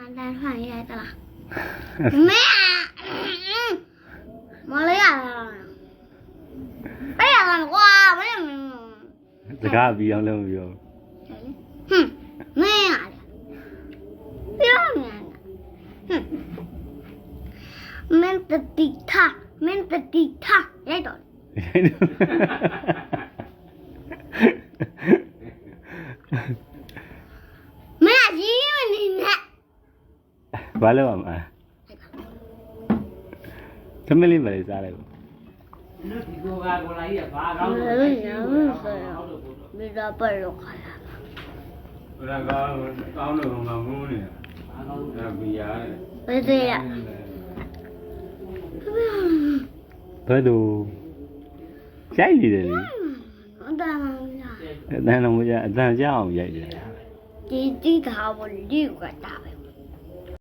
ဟာတန်းထွန်ရိုက်သလားမဲမလေးရလားပေးရလားကွာမင်းစကားပြီးအောင်လုပ်မပြောဟွန်းမင်းရတယ်ပြောမြန်ဟွန်းမင်းတတိထားမင်းတတိထားရိုက်တော့မင်းအကြီးမနေနဲ့ ဘာလို့မလဲသမီးလေးမလေးစားလိုက်ပါဒီကိုကကိုလာကြီးကဘာကောင်းလို့မိသားပတ်လို့ခါလာဘယ်ကောင်းကောင်းလို့ငါငုံးနေဘာကောင်းလို့တယ်ဘီယာတဲ့ဘယ်သေးရဘယ်လိုရိုက်နေတယ်လေအတန်းလာအတန်းတော့မကြအတန်းကြအောင်ရိုက်တယ်ဒီတိထားဖို့လူကတာပဲ